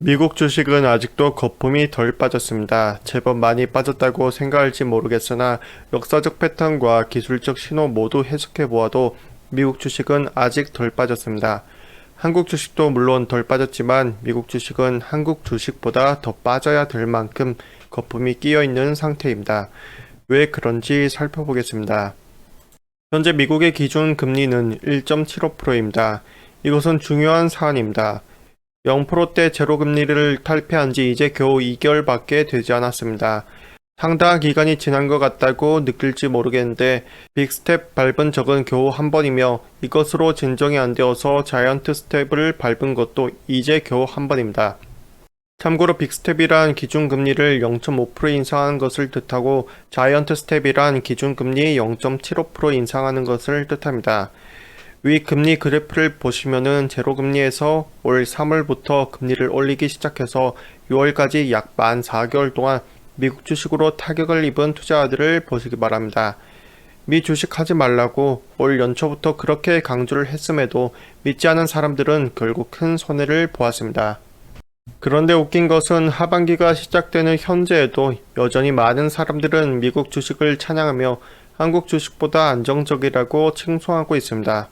미국 주식은 아직도 거품이 덜 빠졌습니다. 제법 많이 빠졌다고 생각할지 모르겠으나 역사적 패턴과 기술적 신호 모두 해석해 보아도 미국 주식은 아직 덜 빠졌습니다. 한국 주식도 물론 덜 빠졌지만 미국 주식은 한국 주식보다 더 빠져야 될 만큼 거품이 끼어 있는 상태입니다. 왜 그런지 살펴보겠습니다. 현재 미국의 기준 금리는 1.75%입니다. 이것은 중요한 사안입니다. 0%대 제로금리를 탈피한 지 이제 겨우 2개월밖에 되지 않았습니다. 상당한 기간이 지난 것 같다고 느낄지 모르겠는데 빅스텝 밟은 적은 겨우 한 번이며 이것으로 진정이 안 되어서 자이언트 스텝을 밟은 것도 이제 겨우 한 번입니다. 참고로 빅스텝이란 기준금리를 0.5% 인상하는 것을 뜻하고 자이언트 스텝이란 기준금리 0.75% 인상하는 것을 뜻합니다. 위 금리 그래프를 보시면은 제로금리에서 올 3월부터 금리를 올리기 시작해서 6월까지 약 만 4개월 동안 미국 주식으로 타격을 입은 투자자들을 보시기 바랍니다. 미 주식 하지 말라고 올 연초부터 그렇게 강조를 했음에도 믿지 않은 사람들은 결국 큰 손해를 보았습니다. 그런데 웃긴 것은 하반기가 시작되는 현재에도 여전히 많은 사람들은 미국 주식을 찬양하며 한국 주식보다 안정적이라고 칭송하고 있습니다.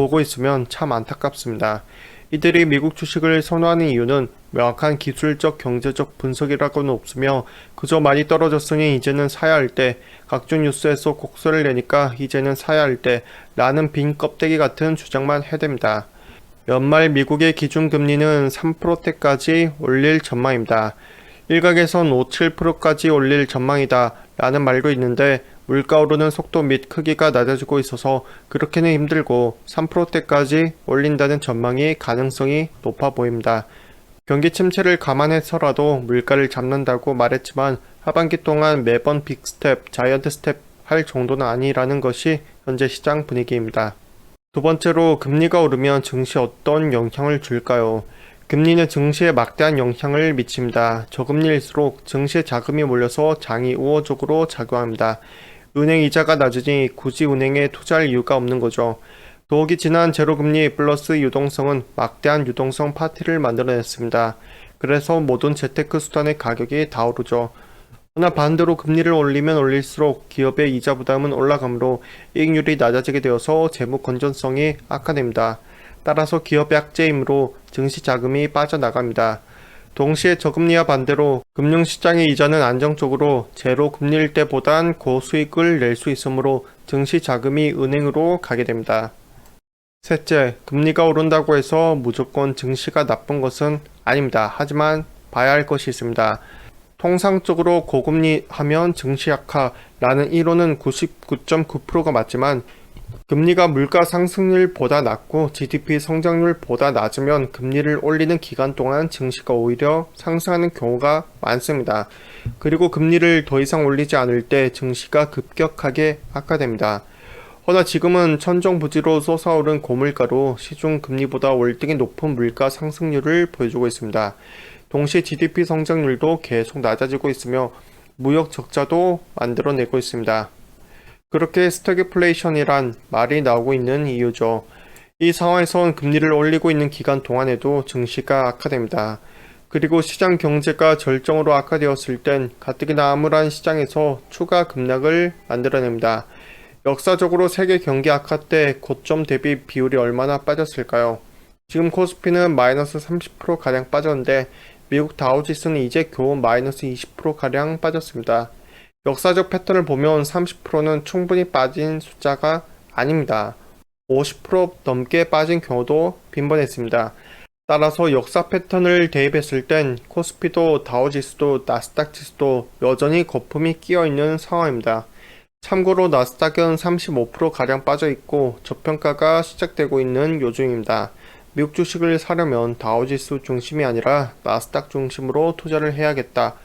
보고 있으면 참 안타깝습니다. 이들이 미국 주식을 선호하는 이유는 명확한 기술적 경제적 분석이라고는 없으며 그저 많이 떨어졌으니 이제는 사야 할 때 각종 뉴스에서 곡소리를 내니까 이제는 사야 할 때 라는 빈 껍데기 같은 주장만 해댑니다. 연말 미국의 기준금리는 3%대까지 올릴 전망입니다. 일각에선 5, 7%까지 올릴 전망이다 라는 말도 있는데 물가 오르는 속도 및 크기가 낮아지고 있어서 그렇게는 힘들고 3%대까지 올린다는 전망이 가능성이 높아 보입니다. 경기 침체를 감안해서라도 물가를 잡는다고 말했지만 하반기 동안 매번 빅스텝, 자이언트 스텝 할 정도는 아니라는 것이 현재 시장 분위기입니다. 두 번째로 금리가 오르면 증시에 어떤 영향을 줄까요? 금리는 증시에 막대한 영향을 미칩니다. 저금리일수록 증시에 자금이 몰려서 장이 우호적으로 작용합니다. 은행 이자가 낮으니 굳이 은행에 투자할 이유가 없는 거죠. 더욱이 지난 제로금리 플러스 유동성은 막대한 유동성 파티를 만들어냈습니다. 그래서 모든 재테크 수단의 가격이 다 오르죠. 그러나 반대로 금리를 올리면 올릴수록 기업의 이자 부담은 올라가므로 이익률이 낮아지게 되어서 재무 건전성이 악화됩니다. 따라서 기업의 악재이므로 증시 자금이 빠져나갑니다. 동시에 저금리와 반대로 금융시장의 이자는 안정적으로 제로 금리일 때보단 고수익을 낼 수 있으므로 증시 자금이 은행으로 가게 됩니다. 셋째, 금리가 오른다고 해서 무조건 증시가 나쁜 것은 아닙니다. 하지만 봐야 할 것이 있습니다. 통상적으로 고금리 하면 증시 약화라는 이론은 99.9%가 맞지만 금리가 물가 상승률보다 낮고 GDP 성장률보다 낮으면 금리를 올리는 기간 동안 증시가 오히려 상승하는 경우가 많습니다. 그리고 금리를 더 이상 올리지 않을 때 증시가 급격하게 악화됩니다. 허나 지금은 천정부지로 솟아오른 고물가로 시중 금리보다 월등히 높은 물가 상승률을 보여주고 있습니다. 동시에 GDP 성장률도 계속 낮아지고 있으며 무역 적자도 만들어내고 있습니다. 그렇게 스태그플레이션이란 말이 나오고 있는 이유죠. 이 상황에선 금리를 올리고 있는 기간 동안에도 증시가 악화됩니다. 그리고 시장 경제가 절정으로 악화되었을 땐 가뜩이나 암울한 시장에서 추가 급락을 만들어냅니다. 역사적으로 세계 경기 악화 때 고점 대비 비율이 얼마나 빠졌을까요? 지금 코스피는 마이너스 30%가량 빠졌는데 미국 다우지수는 이제 겨우 마이너스 20%가량 빠졌습니다. 역사적 패턴을 보면 30%는 충분히 빠진 숫자가 아닙니다. 50% 넘게 빠진 경우도 빈번했습니다. 따라서 역사 패턴을 대입했을 땐 코스피도 다우지수도 나스닥 지수도 여전히 거품이 끼어 있는 상황입니다. 참고로 나스닥은 35%가량 빠져 있고 저평가가 시작되고 있는 요즘입니다. 미국 주식을 사려면 다우지수 중심이 아니라 나스닥 중심으로 투자를 해야겠다.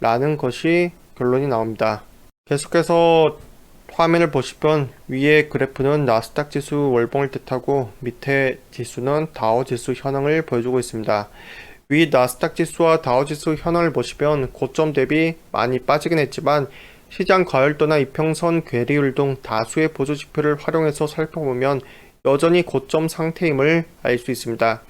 라는 것이 결론이 나옵니다. 계속해서 화면을 보시면 위에 그래프는 나스닥 지수 월봉을 뜻하고 밑에 지수는 다우 지수 현황을 보여주고 있습니다. 위 나스닥 지수와 다우 지수 현황을 보시면 고점 대비 많이 빠지긴 했지만 시장 과열도나 이평선 괴리율 등 다수의 보조 지표를 활용해서 살펴보면 여전히 고점 상태임을 알 수 있습니다.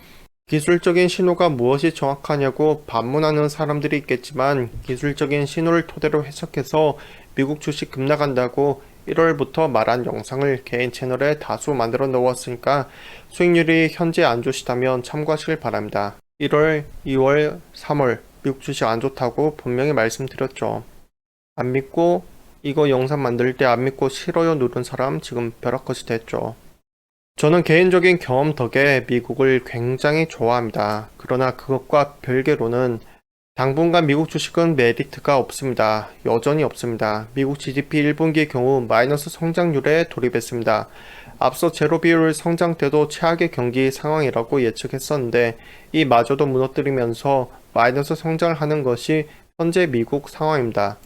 기술적인 신호가 무엇이 정확하냐고 반문하는 사람들이 있겠지만 기술적인 신호를 토대로 해석해서 미국 주식 급락한다고 1월부터 말한 영상을 개인 채널에 다수 만들어 놓았으니까 수익률이 현재 안 좋으시다면 참고하시길 바랍니다. 1월, 2월, 3월 미국 주식 안 좋다고 분명히 말씀드렸죠. 안 믿고 이거 영상 만들 때 안 믿고 싫어요 누른 사람 지금 벼락컷이 됐죠. 저는 개인적인 경험 덕에 미국을 굉장히 좋아합니다. 그러나 그것과 별개로는 당분간 미국 주식은 메리트가 없습니다. 여전히 없습니다. 미국 GDP 1분기의 경우 마이너스 성장률에 돌입했습니다. 앞서 제로 비율 성장 때도 최악의 경기 상황이라고 예측했었는데 이 마저도 무너뜨리면서 마이너스 성장을 하는 것이 현재 미국 상황입니다.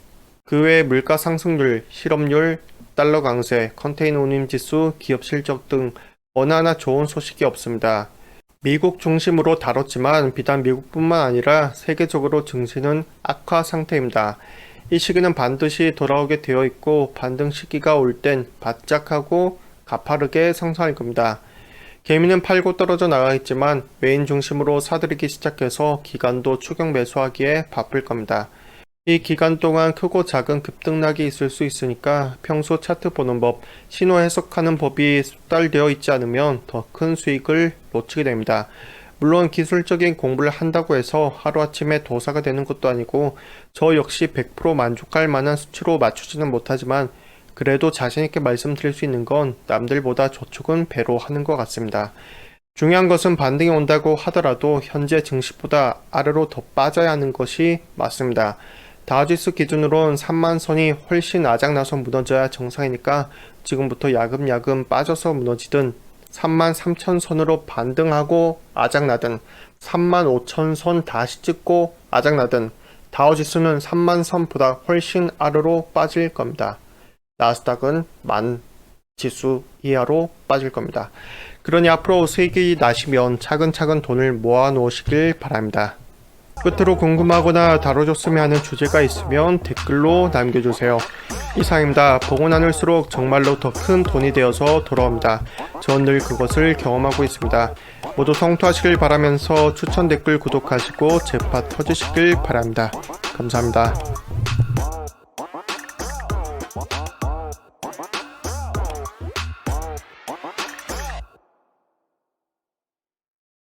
그 외에 물가 상승률, 실업률, 달러 강세, 컨테이너 운임 지수, 기업 실적 등 어느 하나 좋은 소식이 없습니다. 미국 중심으로 다뤘지만 비단 미국뿐만 아니라 세계적으로 증시는 악화 상태입니다. 이 시기는 반드시 돌아오게 되어 있고 반등 시기가 올 땐 바짝하고 가파르게 상승할 겁니다. 개미는 팔고 떨어져 나가겠지만 메인 중심으로 사들이기 시작해서 기간도 추격 매수하기에 바쁠 겁니다. 이 기간 동안 크고 작은 급등락이 있을 수 있으니까 평소 차트 보는 법, 신호 해석하는 법이 숙달되어 있지 않으면 더 큰 수익을 놓치게 됩니다. 물론 기술적인 공부를 한다고 해서 하루아침에 도사가 되는 것도 아니고 저 역시 100% 만족할 만한 수치로 맞추지는 못하지만 그래도 자신있게 말씀드릴 수 있는 건 남들보다 저축은 배로 하는 것 같습니다. 중요한 것은 반등이 온다고 하더라도 현재 증시보다 아래로 더 빠져야 하는 것이 맞습니다. 다우지수 기준으론 3만 선이 훨씬 아작나서 무너져야 정상이니까 지금부터 야금야금 빠져서 무너지든 3만 3천 선으로 반등하고 아작나든 3만 5천 선 다시 찍고 아작나든 다우지수는 3만 선보다 훨씬 아래로 빠질 겁니다. 나스닥은 만 지수 이하로 빠질 겁니다. 그러니 앞으로 수익이 나시면 차근차근 돈을 모아 놓으시길 바랍니다. 끝으로 궁금하거나 다뤄줬으면 하는 주제가 있으면 댓글로 남겨주세요. 이상입니다. 보고 나눌수록 정말로 더 큰 돈이 되어서 돌아옵니다. 전늘 그것을 경험하고 있습니다. 모두 성투하시길 바라면서 추천 댓글 구독하시고 제파 터주시길 바랍니다. 감사합니다.